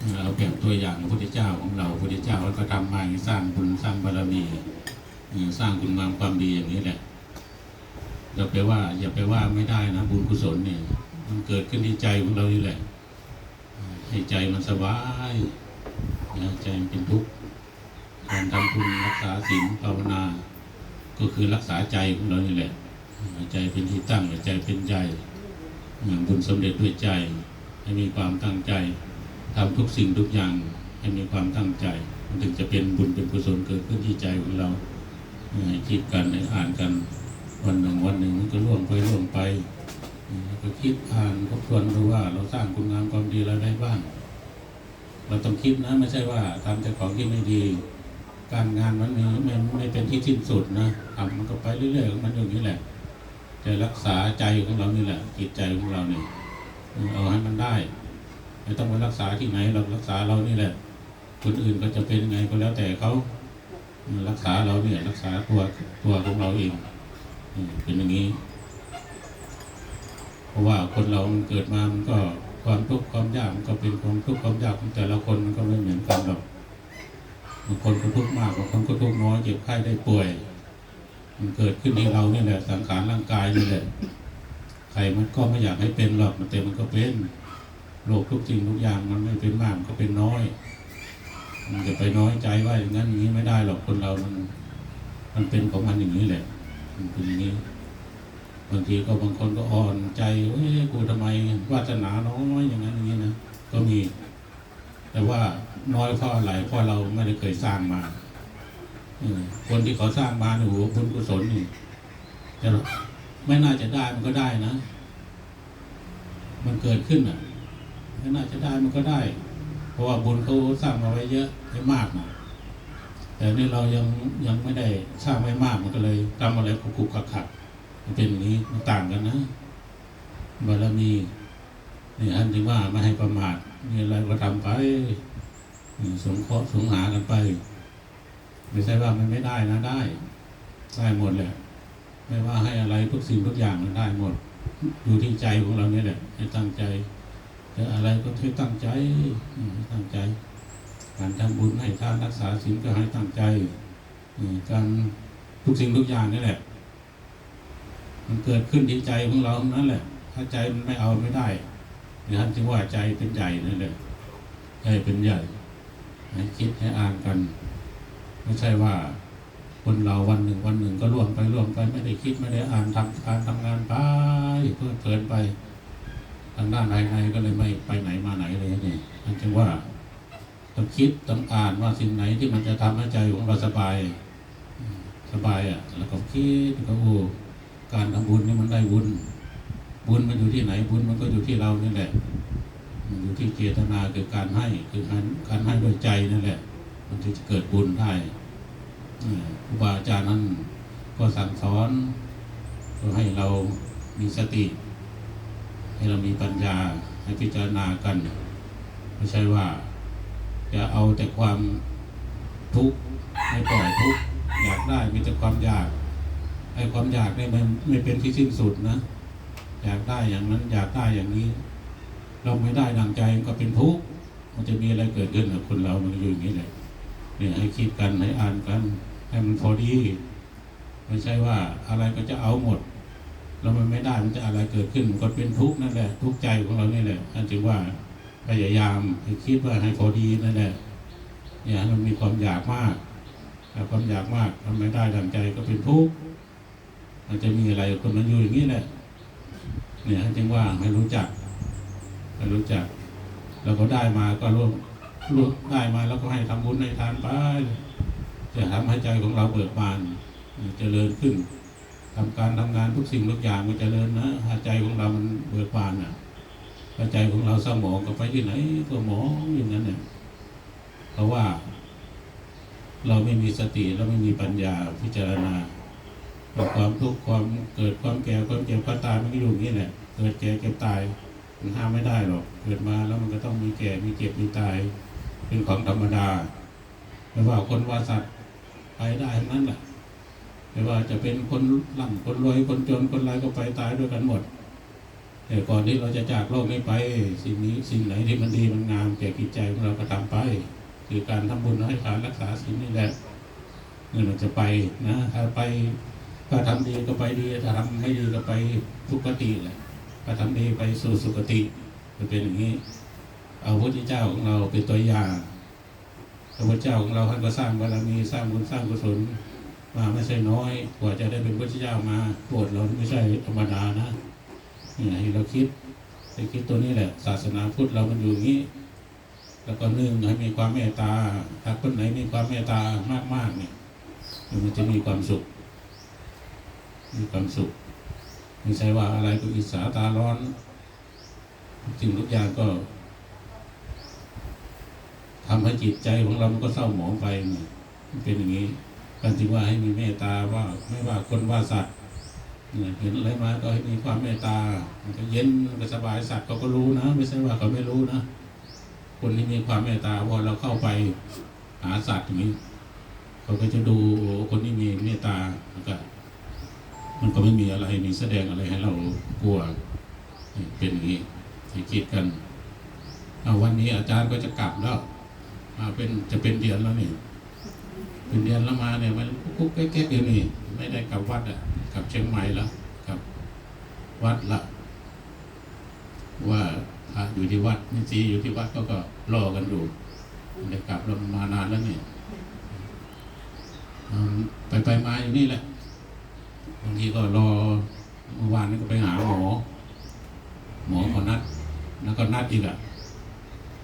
เอาแบบตัวอย่างพระพุทธเจ้าของเราพระพุทธเจ้าเราก็ทำมาสร้างบุญสร้างบารมีสร้างคุณงามความดีอย่างนี้แหละอย่าไปว่า อย่าไปว่าไม่ได้นะบุญกุศลเนี่ย มันเกิดขึ้นที่ใจของเรานี่แหละ ให้ใจมันสบายนะใจมันเป็นทุกข์การทำบุญรักษาศีลภาวนา ก็คือรักษาใจของเรานี่แหละใจเป็นที่ตั้งใจเป็นใจบุญสำเร็จด้วยใจ ให้มีความตั้งใจ ทำทุกสิ่งทุกอย่างให้มีความตั้งใจ มันถึงจะเป็นบุญเป็นกุศลเกิดขึ้นที่ใจของเราคิดกันอ่านกันวันหนึ่งวันหนึ่งมันก็ล่วงไปล่วงไปก็คิดอ่านทบทวนดูว่าเราสร้างคุณงามความดีอะไรได้บ้าง เราต้องคิดนะไม่ใช่ว่าทำแต่ของที่ไม่ดี การงานมันไม่ไม่ไม่เป็นที่สิ้นสุดนะทำมันก็ไปเรื่อยๆของมันอย่างนี้แหละจะรักษาใจของเรานี่แหละจิตใจของเราเนี่ยเอาให้มันได้ ไม่ต้องไปรักษาที่ไหนเรารักษาเรานี่แหละ คนอื่นก็จะเป็นไงก็แล้วแต่เขารักษาเราเนี่ยรักษาตัวตัวของเราเองเป็นอย่างนี้ เพราะว่าคนเรามันเกิดมามันก็ความทุกข์ความยากมันก็เป็นความทุกข์ความยากของแต่ละคนมันก็ไม่เหมือนกันหรอกบางคนก็ทุกข์มากบางคนก็ทุกข์น้อยเจ็บไข้ได้ป่วย มันเกิดขึ้นที่เราเนี่ยแหละสังขารร่างกายนี่แหละใครมันก็ไม่อยากให้เป็นหรอกแต่มันก็เป็น โลกทุกสิ่งทุกอย่างมันไม่เป็นมากมันก็เป็นน้อย มันจะไปน้อยใจว่าอย่างนั้นอย่างนี้ไม่ได้หรอกคนเรา มัน มันเป็นของมันอย่างนี้แหละ มันเป็นอย่างนี้บางทีก็บางคนก็อ่อนใจเอ้ยกูทำไมวาสนาน้อยอย่างนั้นอย่างนี้นะก็มี แต่ว่าน้อยเพราะอะไรเพราะเราไม่ได้เคยสร้างมาอคนที่เขาสร้างมาเนี่ยโอ้โหบุญกุศลนี่แต่ไม่น่าจะได้มันก็ได้นะ มันเกิดขึ้นอะ น่าจะได้มันก็ได้ เพราะว่าบุญเขาสร้างมาไว้เยอะไม่มากนะแต่นี่เรายังยังไม่ได้สร้างไม่มากมันก็เลยทำอะไรกุกกุกขักขักมันเป็นอย่างนี้มันต่างกันนะบารมีนี่อันที่ว่าไม่ให้ประมาทมีอะไรก็ทำไปนี่สงเคราะห์สงหากันไป ไม่ใช่ว่ามันไม่ได้นะได้ ได้หมดแหละไม่ว่าให้อะไรทุกสิ่งทุกอย่างมันได้หมด อยู่ที่ใจของเราเนี่ยแหละให้ตั้งใจ จะอะไรก็ให้ตั้งใจตั้งใจ การทำบุญให้ทานรักษาศีลก็ให้ตั้งใจการทุกสิ่งทุกอย่างนี่แหละ มันเกิดขึ้นที่ใจของเรานั้นแหละ ถ้าใจมันไม่เอาไม่ได้นะครับจึงว่าใจเป็นใหญ่นั่นแหละใจเป็นใหญ่ให้คิดให้อ่านกัน ไม่ใช่ว่าคนเราวันหนึ่งวันหนึ่งก็ล่วงไปล่วงไปไม่ได้คิดไม่ได้อ่านทำการทำงานไปเพื่อเกินไปางด้านภายในก็เลยไม่ไปไหนมาไหนเลยนี่นั่นจึงว่าต้องคิดต้องอ่านว่าสิ่งไหนที่มันจะทำให้ใจของเราสบาย สบายอะ แล้วก็คิดก็โอ้การทำบุญนี่มันได้บุญบุญมันอยู่ที่ไหนบุญมันก็อยู่ที่เรานี่แหละมันอยู่ที่เจตนาคือการให้คือการการให้ด้วยใจนั่นแหละ มันถึงจะเกิดบุญได้ครูบาอาจารย์นั้นก็สั่งสอนเพื่อให้เรามีสติ ให้เรามีปัญญาให้พิจารณากัน ไม่ใช่ว่า จะเอาแต่ความทุกข์ไม่ปล่อยทุกข์อยากได้มีแต่ความอยากไอ้ความอยากเนี่ยมันไม่เป็นที่สิ้นสุดนะ อยากได้อย่างนั้น อยากได้อย่างนี้ เราไม่ได้ดังใจก็เป็นทุกข์มันจะมีอะไรเกิดขึ้นกับคนเรามันอยู่อย่างนี้แหละเนี่ยให้คิดกันให้อ่านกันให้มันพอดี ไม่ใช่ว่าอะไรก็จะเอาหมด แล้วมันไม่ได้มันจะอะไรเกิดขึ้นก็เป็นทุกข์นั่นแหละ ทุกข์ใจของเรานี่แหละนั่นจึงว่าพยายามให้คิดว่าให้พอดีนั่นแหละอย่าให้มันมีความอยากมากความอยากมากมันไม่ได้ดังใจก็เป็นทุกข์มันจะมีอะไรคนมันอยู่อย่างนี้แหละ เนี่ยนั่นจึงว่าให้รู้จักให้รู้จักเราก็ได้มาก็ร่วมร่วมได้มาแล้วก็ให้ทำบุญให้ทานไปจะทำให้ใจของเราเบิกบานเจริญขึ้น ทำการทำงานทุกสิ่งทุกอย่างมันเจริญนะหาใจของเรามันเบิกบานอะถ้าใจของเราเศร้าหมองก็ไปที่ไหนก็หมองอย่างนั้นเนี่ยเพราะว่า เราไม่มีสติเราไม่มีปัญญาพิจารณาความทุกข์ความเกิดความแก่ความเจ็บความตายมันก็อยู่งนี้แหละเกิดแก่เก็บตายมันห้ามไม่ได้หรอก เกิดมาแล้วมันก็ต้องมีแก่มีเจ็บมีตาย เป็นของธรรมดาไม่ว่าคนว่าสัตว์ไปได้ทั้งนั้นแหละ ไม่ว่าจะเป็นคนร่ำคนรวยคนจนคนไรก็ไปตายด้วยกันหมดแต่ก่อนที่เราจะจากโลกนี้ไป สิ่งนี้สิ่งไหนที่มันดีมันงามแก่จิตใจของเราก็ทำไป คือการทำบุญให้ทานรักษาสิ่งนี้แหละเมื่อเราจะไปนะถ้าไปถ้าทำดีก็ไปดีถ้าทำไม่ดีก็ไปทุกขติแหละถ้าทำดีไปสู่สุคติจะเป็นอย่างนี้ เอาพระพุทธเจ้าของเราเป็นตัวอย่างพระพุทธเจ้าของเราท่านก็สร้างบารมีสร้างบุญสร้างกุศล มาไม่ใช่น้อยกว่าจะได้เป็นพระเจ้ามาปรดเราไม่ใช่ธรรมดานะนี่ให้เราคิดให้คิดตัวนี้แหละ ศาสนาพุทธเรามันอยู่อย่างนี้ แล้วก็หนึ่งให้มีความเมตตาถ้าคนไหนมีความเมตตามากๆเนี่ยมันจะมีความสุข มีความสุขไม่ใช่ว่าอะไรก็อิจฉาตาร้อนสิ่งทุกอย่างก็ทำให้จิตใจของเรามันก็เศร้าหมองไปเนี่ยมันเป็นอย่างนี้ การที่ว่าให้มีเมตตาว่าไม่ว่าคนว่าสัตว์เนี่ยเห็นอะไรมาก็ให้มีความเมตตา มันก็เย็นมันก็สบายสัตว์เขาก็รู้นะ ไม่ใช่ว่าเขาไม่รู้นะคนที่มีความเมตตาพอเราเข้าไปหาสัตว์อย่างนี้เขาก็จะดูคนที่มีเมตตามันก็มันก็ไม่มีอะไรมีแสดงอะไรให้เรากลัวเป็นอย่างนี้ที่คิดกันวันนี้อาจารย์ก็จะกลับแล้วมาเป็นจะเป็นเดือนแล้วนี่ เป็นเดือนแล้วมาเนี่ยมันกุ๊กๆแก๊กๆอยู่นี่ไม่ได้กลับวัดอะกลับเชียงใหม่ล้วกลับวัดละ ว่าพระอยู่ที่วัดนี่จีอยู่ที่วัดก็ก็รอกันอยู่ได้กลับเรามานานแล้วเนี่ยไปไปมาอยู่นี่แหละบางทีก็รอเมื่อวานนี้ก็ไปหาหมอ หมอก็นัด แล้วก็นัดอีกอะ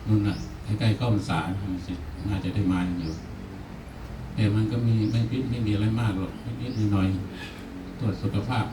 นู่นน่ะใกล้ๆเข้าพรรษาน่าจะได้มาอยู่ แต่มันก็มีไม่พิไม่มีอะไรมากหรอกนิดหน่อยตรวจสุขภาพ